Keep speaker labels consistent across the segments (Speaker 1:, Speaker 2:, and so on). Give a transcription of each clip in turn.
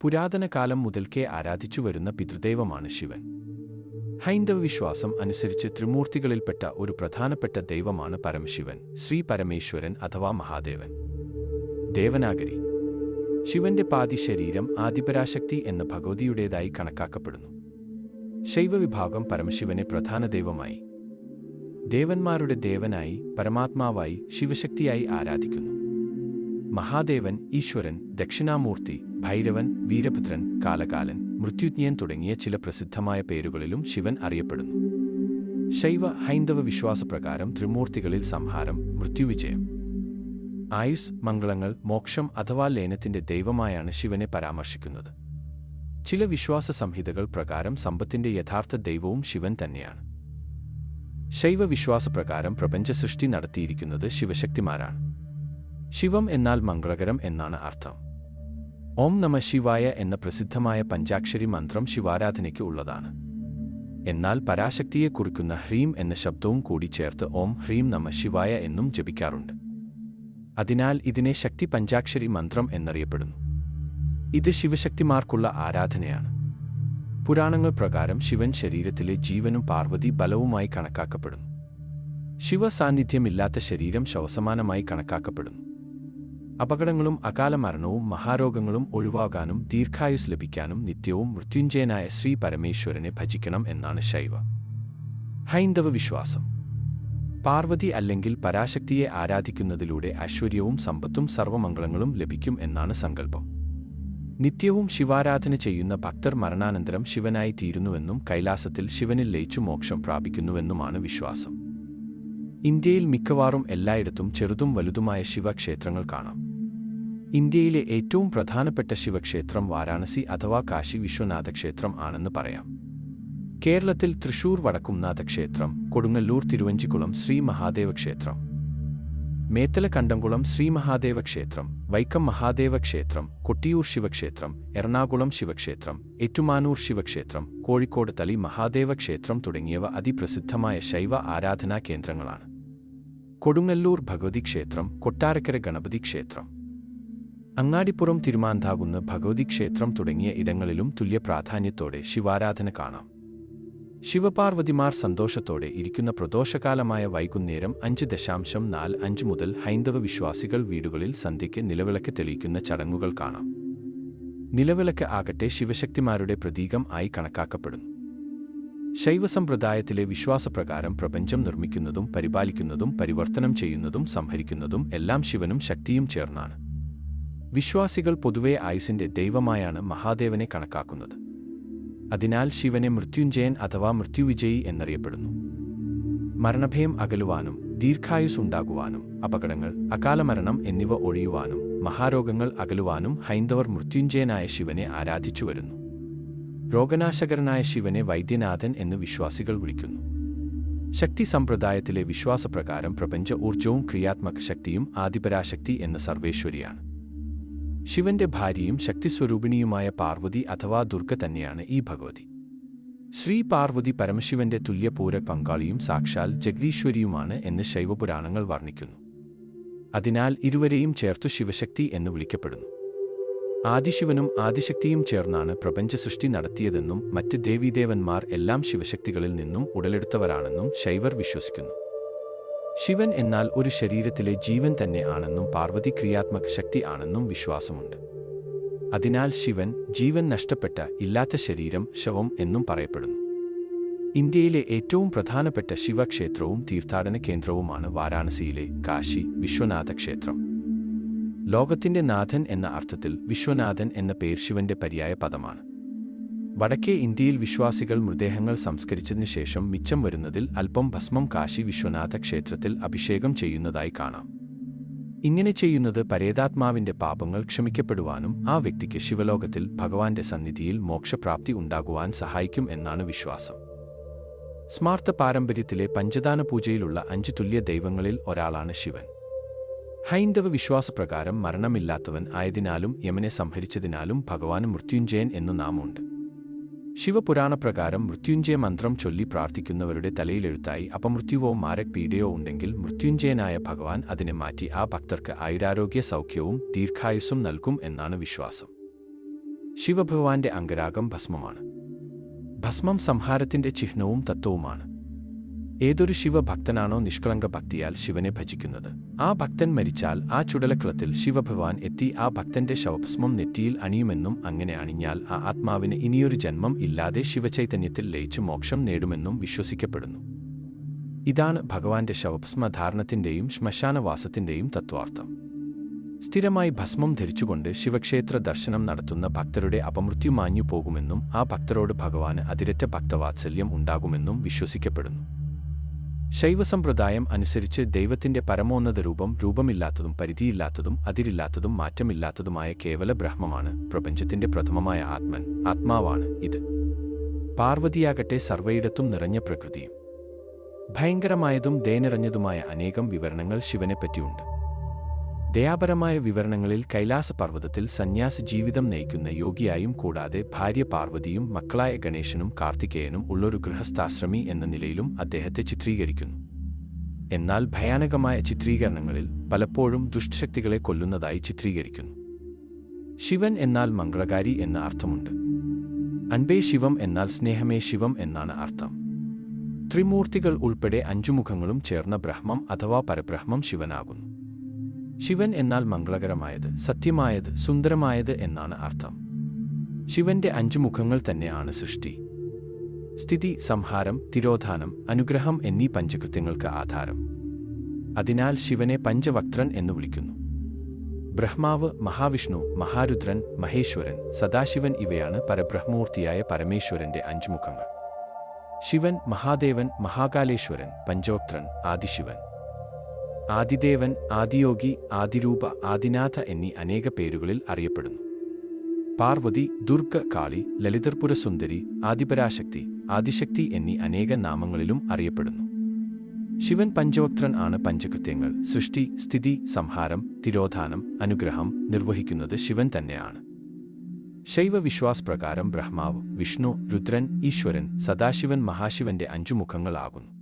Speaker 1: പുരാതന കാലം മുതൽക്കേ ആരാധിച്ചു വരുന്ന പിതൃദൈവമാണ് ശിവൻ. ഹൈന്ദവ വിശ്വാസം അനുസരിച്ച് ത്രിമൂർത്തികളിൽപ്പെട്ട ഒരു പ്രധാനപ്പെട്ട ദൈവമാണ് പരമശിവൻ ശ്രീ പരമേശ്വരൻ അഥവാ മഹാദേവൻ. ദേവനാഗരി. ശിവന്റെ പാതി ശരീരം ആദിപരാശക്തി എന്ന ഭഗവതിയുടേതായി കണക്കാക്കപ്പെടുന്നു. ശൈവവിഭാഗം പരമശിവനെ പ്രധാന ദൈവമായി. ദേവന്മാരുടെ ദേവനായി പരമാത്മാവായി ശിവശക്തിയായി ആരാധിക്കുന്നു. മഹാദേവൻ ഈശ്വരൻ ദക്ഷിണാമൂർത്തി ഭൈരവൻ വീരഭദ്രൻ കാലകാലൻ മൃത്യുജ്ഞൻ തുടങ്ങിയ ചില പ്രസിദ്ധമായ പേരുകളിലും ശിവൻ അറിയപ്പെടുന്നു. ശൈവ ഹൈന്ദവ വിശ്വാസപ്രകാരം ത്രിമൂർത്തികളിൽ സംഹാരം മൃത്യുവിജയം. ആയുസ് മംഗളങ്ങൾ മോക്ഷം അഥവാ ലേനത്തിന്റെ ദൈവമായാണ് ശിവനെ പരാമർശിക്കുന്നത്. ചില വിശ്വാസ സംഹിതകൾ പ്രകാരം സമ്പത്തിന്റെ യഥാർത്ഥ ദൈവവും ശിവൻ തന്നെയാണ്. ശൈവ വിശ്വാസപ്രകാരം പ്രപഞ്ച സൃഷ്ടി നടത്തിയിരിക്കുന്നത് ശിവശക്തിമാരാണ്. ശിവം എന്നാൽ മംഗളകരം എന്നാണ് അർത്ഥം. ഓം നമ ശിവായ എന്ന പ്രസിദ്ധമായ പഞ്ചാക്ഷരി മന്ത്രം ശിവാരാധനയ്ക്ക് ഉള്ളതാണ്. എന്നാൽ പരാശക്തിയെ കുറിക്കുന്ന ഹ്രീം എന്ന ശബ്ദവും കൂടി ചേർത്ത് ഓം ഹ്രീം നമ ശിവായ എന്നും ജപിക്കാറുണ്ട്. അതിനാൽ ഇതിനെ ശക്തി പഞ്ചാക്ഷരി മന്ത്രം എന്നറിയപ്പെടുന്നു. ഇത് ശിവശക്തിമാർക്കുള്ള ആരാധനയാണ്. പുരാണങ്ങൾ പ്രകാരം ശിവൻ ശരീരത്തിലെ ജീവനും പാർവതി ബലവുമായി കണക്കാക്കപ്പെടുന്നു. ശിവസാന്നിധ്യമില്ലാത്ത ശരീരം ശവസമാനമായി കണക്കാക്കപ്പെടുന്നു. അപകടങ്ങളും അകാല മരണവും മഹാരോഗങ്ങളും ഒഴിവാകാനും ദീർഘായുസ് ലഭിക്കാനും നിത്യവും മൃത്യുഞ്ജയനായ ശ്രീ പരമേശ്വരനെ ഭജിക്കണം എന്നാണ് ശൈവ. ഹൈന്ദവ വിശ്വാസം. പാർവതി അല്ലെങ്കിൽ പരാശക്തിയെ ആരാധിക്കുന്നതിലൂടെ ഐശ്വര്യവും സമ്പത്തും സർവമംഗളങ്ങളും ലഭിക്കും എന്നാണ് സങ്കല്പം. നിത്യവും ശിവാരാധന ചെയ്യുന്ന ഭക്തർ മരണാനന്തരം ശിവനായി തീരുന്നുവെന്നും കൈലാസത്തിൽ ശിവനിൽ ലയിച്ചു മോക്ഷം പ്രാപിക്കുന്നുവെന്നുമാണ് വിശ്വാസം. ഇന്ത്യയിൽ മിക്കവാറും എല്ലായിടത്തും ചെറുതും വലുതുമായ ശിവക്ഷേത്രങ്ങൾ കാണാം. ഇന്ത്യയിലെ ഏറ്റവും പ്രധാനപ്പെട്ട ശിവക്ഷേത്രം വാരാണസി അഥവാ കാശി വിശ്വനാഥ ക്ഷേത്രം ആണെന്ന് പറയാം. കേരളത്തിൽ തൃശൂർ വടക്കുംനാഥ ക്ഷേത്രം കൊടുങ്ങല്ലൂർ തിരുവഞ്ചിക്കുളം ശ്രീ മഹാദേവ ക്ഷേത്രം മേത്തല കണ്ടംകുളം ശ്രീ മഹാദേവ ക്ഷേത്രം വൈക്കം മഹാദേവ ക്ഷേത്രം കൊട്ടിയൂർ ശിവക്ഷേത്രം എറണാകുളം ശിവക്ഷേത്രം ഏറ്റുമാനൂർ ശിവക്ഷേത്രം കോഴിക്കോട് തളി മഹാദേവ ക്ഷേത്രം തുടങ്ങിയവ അതിപ്രസിദ്ധമായ ശൈവ ആരാധനാ കേന്ദ്രങ്ങളാണ്. കൊടുങ്ങല്ലൂർ ഭഗവതി ക്ഷേത്രം കൊട്ടാരക്കര ഗണപതി ക്ഷേത്രം അങ്ങാടിപ്പുറം തിരുമാന്താകുന്ന് ഭഗവതി ക്ഷേത്രം തുടങ്ങിയ ഇടങ്ങളിലും തുല്യ പ്രാധാന്യത്തോടെ ശിവാരാധന കാണാം. ശിവപാർവതിമാർ സന്തോഷത്തോടെ ഇരിക്കുന്ന പ്രദോഷകാലമായ വൈകുന്നേരം അഞ്ച് ദശാംശം നാല് അഞ്ച് മുതൽ ഹൈന്ദവ വിശ്വാസികൾ വീടുകളിൽ സന്ധ്യയ്ക്ക് നിലവിളക്ക് തെളിയിക്കുന്ന ചടങ്ങുകൾ കാണാം. നിലവിളക്ക് ആകട്ടെ ശിവശക്തിമാരുടെ പ്രതീകം ആയി കണക്കാക്കപ്പെടുന്നു. ശൈവസമ്പ്രദായത്തിലെ വിശ്വാസപ്രകാരം പ്രപഞ്ചം നിർമ്മിക്കുന്നതും പരിപാലിക്കുന്നതും പരിവർത്തനം ചെയ്യുന്നതും സംഹരിക്കുന്നതും എല്ലാം ശിവനും ശക്തിയും ചേർന്നാണ്. വിശ്വാസികൾ പൊതുവെ ആയുസിന്റെ ദൈവമായാണ് മഹാദേവനെ കണക്കാക്കുന്നത്. അതിനാൽ ശിവനെ മൃത്യുഞ്ജയൻ അഥവാ മൃത്യുവിജയി എന്നറിയപ്പെടുന്നു. മരണഭയം അകലുവാനും ദീർഘായുസ് ഉണ്ടാകുവാനും അപകടങ്ങൾ അകാലമരണം എന്നിവ ഒഴിയുവാനും മഹാരോഗങ്ങൾ അകലുവാനും ഹൈന്ദവർ മൃത്യുഞ്ജയനായ ശിവനെ ആരാധിച്ചു വരുന്നു. രോഗനാശകരനായ ശിവനെ വൈദ്യനാഥൻ എന്ന് വിശ്വാസികൾ വിളിക്കുന്നു. ശക്തി സമ്പ്രദായത്തിലെ വിശ്വാസപ്രകാരം പ്രപഞ്ച ഊർജവും ക്രിയാത്മക ശക്തിയും ആദിപരാശക്തി എന്ന സർവേശ്വരിയാണ്. ശിവന്റെ ഭാര്യയും ശക്തിസ്വരൂപിണിയുമായ പാർവതി അഥവാ ദുർഗ തന്നെയാണ് ഈ ഭഗവതി. ശ്രീ പാർവതി പരമശിവന്റെ തുല്യപൂര പങ്കാളിയും സാക്ഷാൽ ജഗദീശ്വരിയുമാണ് എന്ന് ശൈവപുരാണങ്ങൾ വർണിക്കുന്നു. അതിനാൽ ഇരുവരെയും ചേർത്തു ശിവശക്തി എന്ന് വിളിക്കപ്പെടുന്നു. ആദിശിവനും ആദിശക്തിയും ചേർന്നാണ് പ്രപഞ്ച സൃഷ്ടി നടത്തിയതെന്നും മറ്റ് ദേവീദേവന്മാർ എല്ലാം ശിവശക്തികളിൽ നിന്നും ഉടലെടുത്തവരാണെന്നും ശൈവർ വിശ്വസിക്കുന്നു. ശിവൻ എന്നാൽ ഒരു ശരീരത്തിലെ ജീവൻ തന്നെ ആണെന്നും പാർവതി ക്രിയാത്മക ശക്തി ആണെന്നും വിശ്വാസമുണ്ട്. അതിനാൽ ശിവൻ ജീവൻ നഷ്ടപ്പെട്ട ഇല്ലാത്ത ശരീരം ശവം എന്നും പറയപ്പെടുന്നു. ഇന്ത്യയിലെ ഏറ്റവും പ്രധാനപ്പെട്ട ശിവക്ഷേത്രവും തീർത്ഥാടന കേന്ദ്രവുമാണ് വാരാണസിയിലെ കാശി വിശ്വനാഥ ക്ഷേത്രം ലോകത്തിന്റെ നാഥൻ എന്ന അർത്ഥത്തിൽ വിശ്വനാഥൻ എന്ന പേർ ശിവന്റെ പര്യായ പദമാണ്. വടക്കേ ഇന്ത്യയിൽ വിശ്വാസികൾ മൃതദേഹങ്ങൾ സംസ്കരിച്ചതിനു ശേഷം മിച്ചം വരുന്നതിൽ അല്പം ഭസ്മം കാശി വിശ്വനാഥ ക്ഷേത്രത്തിൽ അഭിഷേകം ചെയ്യുന്നതായി കാണാം. ഇങ്ങനെ ചെയ്യുന്നത് പരേതാത്മാവിന്റെ പാപങ്ങൾ ക്ഷമിക്കപ്പെടുവാനും ആ വ്യക്തിക്ക് ശിവലോകത്തിൽ ഭഗവാന്റെ സന്നിധിയിൽ മോക്ഷപ്രാപ്തി ഉണ്ടാകുവാൻ സഹായിക്കും എന്നാണ് വിശ്വാസം. സ്മാർത്ത പാരമ്പര്യത്തിലെ പഞ്ചദാന പൂജയിലുള്ള അഞ്ച് തുല്യ ദൈവങ്ങളിൽ ഒരാളാണ് ശിവൻ. ഹൈന്ദവ വിശ്വാസപ്രകാരം മരണമില്ലാത്തവൻ ആയതിനാലും യമനെ സംഹരിച്ചതിനാലും ഭഗവാന് മൃത്യുഞ്ജയൻ എന്നു നാമമുണ്ട്. ശിവപുരാണപ്രകാരം മൃത്യുഞ്ജയ മന്ത്രം ചൊല്ലി പ്രാർത്ഥിക്കുന്നവരുടെ തലയിലെഴുത്തായി അപമൃത്യുവോ മാരക് പീഡയോ ഉണ്ടെങ്കിൽ മൃത്യുഞ്ജയനായ ഭഗവാൻ അതിനെ മാറ്റി ആ ഭക്തർക്ക് ആയുരാരോഗ്യ സൗഖ്യവും ദീർഘായുസ്സും നൽകും എന്നാണ് വിശ്വാസം. ശിവഭഗവാന്റെ അംഗരാഗം ഭസ്മമാണ്. ഭസ്മം സംഹാരത്തിന്റെ ചിഹ്നവും തത്വവുമാണ്. ഏതൊരു ശിവഭക്തനാണോ നിഷ്കളങ്ക ഭക്തിയാൽ ശിവനെ ഭജിക്കുന്നത്. ആ ഭക്തൻ മരിച്ചാൽ ആ ചുടലക്കുളത്തിൽ ശിവഭഗവാൻ എത്തി ആ ഭക്തന്റെ ശവഭസ്മം നെറ്റിയിൽ അണിയുമെന്നും അങ്ങനെ അണിഞ്ഞാൽ ആ ആത്മാവിന് ഇനിയൊരു ജന്മം ഇല്ലാതെ ശിവചൈതന്യത്തിൽ ലയിച്ച് മോക്ഷം നേടുമെന്നും വിശ്വസിക്കപ്പെടുന്നു. ഇതാണ് ഭഗവാന്റെ ശവഭസ്മധാരണത്തിന്റെയും ശ്മശാനവാസത്തിന്റെയും തത്വാർത്ഥം. സ്ഥിരമായി ഭസ്മം ധരിച്ചുകൊണ്ട് ശിവക്ഷേത്ര ദർശനം നടത്തുന്ന ഭക്തരുടെ അപമൃത്യു മാഞ്ഞു പോകുമെന്നും ആ ഭക്തരോട് ഭഗവാന് അതിരറ്റ ഭക്തവാത്സല്യം ഉണ്ടാകുമെന്നും വിശ്വസിക്കപ്പെടുന്നു. ശൈവസമ്പ്രദായം അനുസരിച്ച് ദൈവത്തിന്റെ പരമോന്നത രൂപം രൂപമില്ലാത്തതും പരിധിയില്ലാത്തതും അതിരില്ലാത്തതും മാറ്റമില്ലാത്തതുമായ കേവല ബ്രഹ്മമാണ് പ്രപഞ്ചത്തിന്റെ പ്രഥമമായ ആത്മൻ. ആത്മാവാണ് ഇത്. പാർവതിയാകട്ടെ സർവയിടത്തും നിറഞ്ഞ പ്രകൃതിയും. ഭയങ്കരമായതും ദയനിറഞ്ഞതുമായ അനേകം വിവരണങ്ങൾ ശിവനെപ്പറ്റിയുണ്ട്. ദയാപരമായ വിവരണങ്ങളിൽ കൈലാസ പർവതത്തിൽ സന്യാസ ജീവിതം നയിക്കുന്ന യോഗിയായും കൂടാതെ ഭാര്യ പാർവതിയും മക്കളായ ഗണേശനും കാർത്തികേയനും ഉള്ളൊരു ഗൃഹസ്ഥാശ്രമി എന്ന നിലയിലും അദ്ദേഹത്തെ ചിത്രീകരിക്കുന്നു. എന്നാൽ ഭയാനകമായ ചിത്രീകരണങ്ങളിൽ പലപ്പോഴും ദുഷ്ടശക്തികളെ കൊല്ലുന്നതായി ചിത്രീകരിക്കുന്നു. ശിവൻ എന്നാൽ മംഗളകാരി എന്ന അർത്ഥമുണ്ട്. അൻപേ ശിവം എന്നാൽ സ്നേഹമേ ശിവം എന്നാണ് അർത്ഥം. ത്രിമൂർത്തികൾ ഉൾപ്പെടെ അഞ്ചുമുഖങ്ങളും ചേർന്ന ബ്രഹ്മം അഥവാ പരബ്രഹ്മം ശിവനാകുന്നു. ശിവൻ എന്നാൽ മംഗളകരമായത് സത്യമായത് സുന്ദരമായത് എന്നാണ് അർത്ഥം. ശിവന്റെ അഞ്ചു മുഖങ്ങൾ തന്നെയാണ് സൃഷ്ടി. സ്ഥിതി സംഹാരം തിരോധാനം അനുഗ്രഹം എന്നീ പഞ്ചകൃത്യങ്ങൾക്ക് ആധാരം. അതിനാൽ ശിവനെ പഞ്ചവക്ത്രൻ എന്ന് വിളിക്കുന്നു. ബ്രഹ്മാവ് മഹാവിഷ്ണു മഹാരുദ്രൻ മഹേശ്വരൻ സദാശിവൻ ഇവയാണ് പരബ്രഹ്മൂർത്തിയായ പരമേശ്വരന്റെ അഞ്ചു മുഖങ്ങൾ. ശിവൻ മഹാദേവൻ മഹാകാലേശ്വരൻ പഞ്ചവക്ത്രൻ ആദിശിവൻ. ആദിദേവൻ ആദിയോഗി ആദിരൂപ ആദിനാഥ എന്നീ അനേക പേരുകളിൽ അറിയപ്പെടുന്നു. പാർവതി ദുർഗ കാളി ലളിതർപുര സുന്ദരി ആദിപരാശക്തി ആദിശക്തി എന്നീ അനേക നാമങ്ങളിലും അറിയപ്പെടുന്നു. ശിവൻ പഞ്ചവക്ത്രൻ ആണ് പഞ്ചകൃത്യങ്ങൾ സൃഷ്ടി സ്ഥിതി സംഹാരം തിരോധാനം അനുഗ്രഹം നിർവഹിക്കുന്നത് ശിവൻ തന്നെയാണ്. ശൈവ വിശ്വാസ് പ്രകാരം ബ്രഹ്മാവ് വിഷ്ണു രുദ്രൻ ഈശ്വരൻ സദാശിവൻ മഹാശിവന്റെ അഞ്ചു മുഖങ്ങളാകുന്നു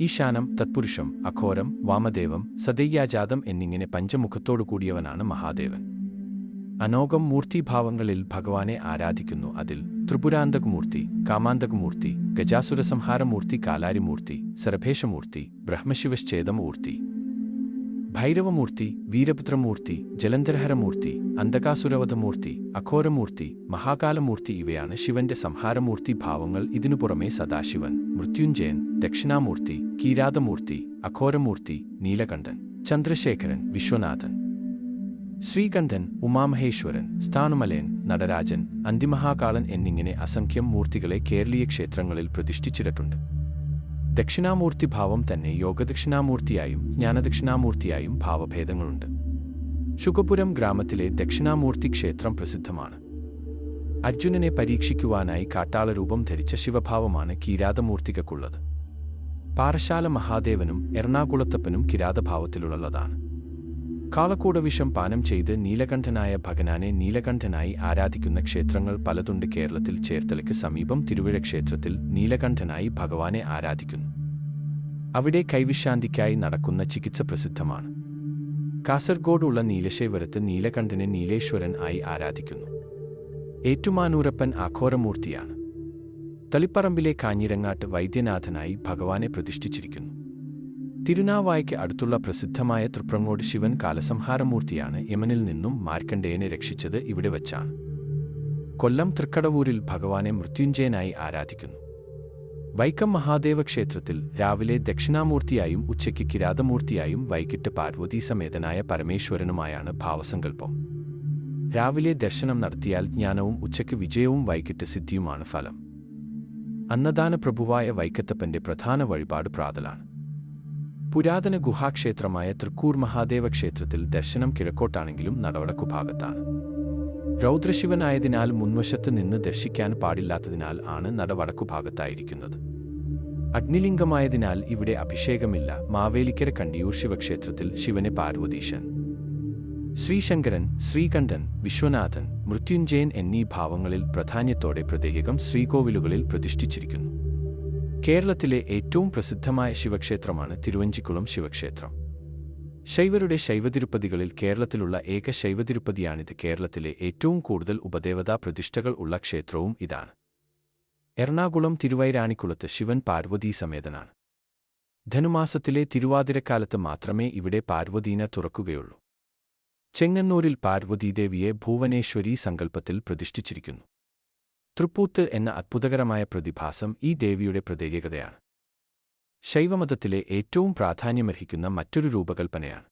Speaker 1: ഈശാനം തത്പുരുഷം അഘോരം വാമദേവം സദയ്യാജാതം എന്നിങ്ങനെ പഞ്ചമുഖത്തോടു കൂടിയവനാണ് മഹാദേവൻ. അനോകം മൂർത്തിഭാവങ്ങളിൽ ഭഗവാനെ ആരാധിക്കുന്നു. അതിൽ ത്രിപുരാന്തകമൂർത്തി കാമാന്തകമൂർത്തി ഗജാസുരസംഹാരമൂർത്തി കാലാരിമൂർത്തി സർഭേഷമൂർത്തി ബ്രഹ്മശിവശ്ചേദമൂർത്തി ഭൈരവമൂർത്തി വീരപുത്രമൂർത്തി ജലന്ധരഹരമൂർത്തി അന്ധകാസുരവധമൂർത്തി അഘോരമൂർത്തി മഹാകാലമൂർത്തി ഇവയാണ് ശിവന്റെ സംഹാരമൂർത്തി ഭാവങ്ങൾ. ഇതിനു പുറമെ സദാശിവൻ മൃത്യുഞ്ജയൻ ദക്ഷിണാമൂർത്തി കീരാതമൂർത്തി അഘോരമൂർത്തി നീലകണ്ഠൻ ചന്ദ്രശേഖരൻ വിശ്വനാഥൻ. ശ്രീകണ്ഠൻ ഉമാമഹേശ്വരൻ സ്ഥാനുമലയൻ നടരാജൻ അന്തിമഹാകാളൻ എന്നിങ്ങനെ അസംഖ്യം മൂർത്തികളെ കേരളീയ ക്ഷേത്രങ്ങളിൽ പ്രതിഷ്ഠിച്ചിട്ടുണ്ട്. ദക്ഷിണാമൂർത്തി ഭാവം തന്നെ യോഗദക്ഷിണാമൂർത്തിയായും ജ്ഞാനദക്ഷിണാമൂർത്തിയായും ഭാവഭേദങ്ങളുണ്ട്. ശുഗപുരം ഗ്രാമത്തിലെ ദക്ഷിണാമൂർത്തി ക്ഷേത്രം പ്രസിദ്ധമാണ്. അർജുനനെ പരീക്ഷിക്കുവാനായി കാട്ടാളരൂപം ധരിച്ച ശിവഭാവമാണ് കിരാതമൂർത്തികൾക്കുള്ളത് പാറശാല മഹാദേവനും എറണാകുളത്തപ്പനും കിരാതഭാവത്തിലുള്ളതാണ്. കാളക്കൂടവിഷം പാനം ചെയ്ത് നീലകണ്ഠനായ ഭഗനാനെ നീലകണ്ഠനായി ആരാധിക്കുന്ന ക്ഷേത്രങ്ങൾ പലതുണ്ട് കേരളത്തിൽ. ചേർത്തലയ്ക്ക് സമീപം തിരുവിഴ ക്ഷേത്രത്തിൽ നീലകണ്ഠനായി ഭഗവാനെ ആരാധിക്കുന്നു. അവിടെ കൈവിശാന്തിക്കായി നടക്കുന്ന ചികിത്സ പ്രസിദ്ധമാണ്. കാസർഗോഡുള്ള നീലശേവരത്ത് നീലകണ്ഠനെ നീലേശ്വരൻ ആയി ആരാധിക്കുന്നു. ഏറ്റുമാനൂരപ്പൻ ആഘോരമൂർത്തിയാണ്. തളിപ്പറമ്പിലെ കാഞ്ഞിരങ്ങാട്ട് വൈദ്യനാഥനായി ഭഗവാനെ പ്രതിഷ്ഠിച്ചിരിക്കുന്നു. തിരുനാവായ്ക്ക് അടുത്തുള്ള പ്രസിദ്ധമായ തൃപ്രങ്ങോട് ശിവൻ കാലസംഹാരമൂർത്തിയാണ് യമനിൽ നിന്നും മാർക്കണ്ഡേയനെ രക്ഷിച്ചത് ഇവിടെ വച്ചാണ്. കൊല്ലം തൃക്കടവൂരിൽ ഭഗവാനെ മൃത്യുഞ്ജയനായി ആരാധിക്കുന്നു. വൈക്കം മഹാദേവ ക്ഷേത്രത്തിൽ രാവിലെ ദക്ഷിണാമൂർത്തിയായും ഉച്ചയ്ക്ക് കിരാതമൂർത്തിയായും വൈകിട്ട് പാർവതീസമേതനായ പരമേശ്വരനുമായാണ് ഭാവസങ്കല്പം. രാവിലെ ദർശനം നടത്തിയാൽ ജ്ഞാനവും ഉച്ചയ്ക്ക് വിജയവും വൈകിട്ട് സിദ്ധിയുമാണ് ഫലം. അന്നദാന പ്രഭുവായ വൈക്കത്തപ്പന്റെ പ്രധാന വഴിപാട് പ്രാതലാണ്. പുരാതന ഗുഹാക്ഷേത്രമായ തൃക്കൂർ മഹാദേവ ക്ഷേത്രത്തിൽ ദർശനം കിഴക്കോട്ടാണെങ്കിലും നടവടക്കു ഭാഗത്താണ് രൗദ്രശിവനായതിനാൽ മുൻവശത്ത് നിന്ന് ദർശിക്കാൻ പാടില്ലാത്തതിനാൽ ആണ് നട വടക്കുഭാഗത്തായിരിക്കുന്നത് അഗ്നിലിംഗമായതിനാൽ ഇവിടെ അഭിഷേകമില്ല. മാവേലിക്കര കണ്ടിയൂർ ശിവക്ഷേത്രത്തിൽ ശിവനെ പാർവതീശൻ. ശ്രീശങ്കരൻ ശ്രീകണ്ഠൻ വിശ്വനാഥൻ മൃത്യുഞ്ജയൻ എന്നീ ഭാവങ്ങളിൽ പ്രാധാന്യത്തോടെ പ്രത്യേകം ശ്രീകോവിലുകളിൽ പ്രതിഷ്ഠിച്ചിരിക്കുന്നു. കേരളത്തിലെ ഏറ്റവും പ്രസിദ്ധമായ ശിവക്ഷേത്രമാണ് തിരുവഞ്ചിക്കുളം ശിവക്ഷേത്രം. ശൈവരുടെ ശൈവതിരുപ്പതികളിൽ കേരളത്തിലുള്ള ഏക ശൈവതിരുപ്പതിയാണിത്. കേരളത്തിലെ ഏറ്റവും കൂടുതൽ ഉപദേവതാ പ്രതിഷ്ഠകൾ ഉള്ള ക്ഷേത്രവും ഇതാണ്. എറണാകുളം തിരുവൈരാണിക്കുളത്ത് ശിവൻ പാർവതീ സമേതനാണ്. ധനുമാസത്തിലെ തിരുവാതിരക്കാലത്ത് മാത്രമേ ഇവിടെ പാർവതീന തുറക്കുകയുള്ളൂ. ചെങ്ങന്നൂരിൽ പാർവതീദേവിയെ ഭുവനേശ്വരി സങ്കല്പത്തിൽ പ്രതിഷ്ഠിച്ചിരിക്കുന്നു. തൃപ്പൂത്ത് എന്ന അത്ഭുതകരമായ പ്രതിഭാസം ഈ ദേവിയുടെ പ്രത്യേകതയാണ്. ശൈവമതത്തിലെ ഏറ്റവും പ്രാധാന്യമർഹിക്കുന്ന മറ്റൊരു രൂപകൽപ്പനയാണ്.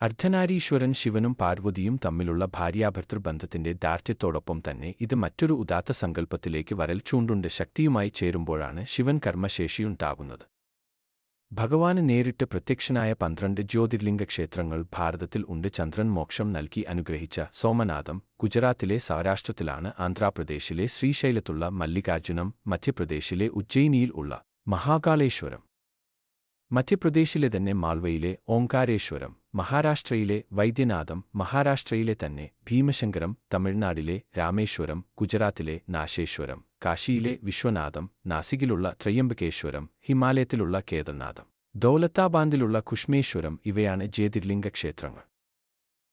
Speaker 1: അർദ്ധനാരീശ്വരൻ ശിവനും പാർവതിയും തമ്മിലുള്ള ഭാര്യാഭർത്തൃബന്ധത്തിന്റെ ദാർഢ്യത്തോടൊപ്പം തന്നെ ഇത് മറ്റൊരു ഉദാത്ത സങ്കല്പത്തിലേക്ക് വരൽ ചൂണ്ടുണ്ട് ശക്തിയുമായി ചേരുമ്പോഴാണ് ശിവൻ കർമ്മശേഷിയുണ്ടാകുന്നത്. ഭഗവാന് നേരിട്ട് പ്രത്യക്ഷനായ പന്ത്രണ്ട് ജ്യോതിർലിംഗ ക്ഷേത്രങ്ങൾ ഭാരതത്തിൽ ഉണ്ട്. ചന്ദ്രൻ മോക്ഷം നൽകി അനുഗ്രഹിച്ച സോമനാഥം ഗുജറാത്തിലെ സൗരാഷ്ട്രത്തിലാണ് ആന്ധ്രാപ്രദേശിലെ ശ്രീശൈലത്തുള്ള മല്ലികാർജുനം മധ്യപ്രദേശിലെ ഉജ്ജയിനിയിൽ ഉള്ള മഹാകാളേശ്വരം മധ്യപ്രദേശിലെ തന്നെ മാൾവയിലെ ഓങ്കാരേശ്വരം മഹാരാഷ്ട്രയിലെ വൈദ്യനാഥം മഹാരാഷ്ട്രയിലെ തന്നെ ഭീമശങ്കരം തമിഴ്നാടിലെ രാമേശ്വരം ഗുജറാത്തിലെ നാശേശ്വരം കാശിയിലെ വിശ്വനാഥം നാസികിലുള്ള ത്രയംബകേശ്വരം ഹിമാലയത്തിലുള്ള കേദർനാഥം. ദൗലത്താബാന്തിലുള്ള കുഷ്മേശ്വരം ഇവയാണ് ജ്യോതിർലിംഗ ക്ഷേത്രങ്ങൾ